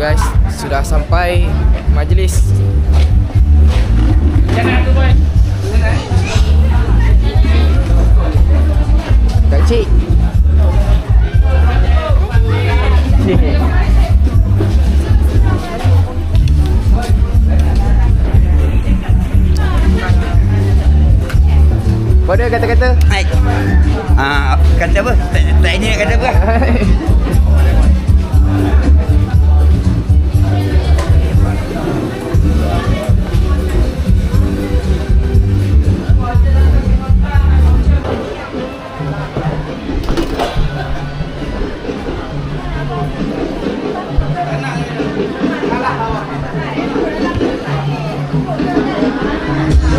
guys, sudah sampai majlis. Kak Cik. Kau ada kata-kata? Hai. Ah, kata apa? Tak, tak ini nak kata apa? Thank you.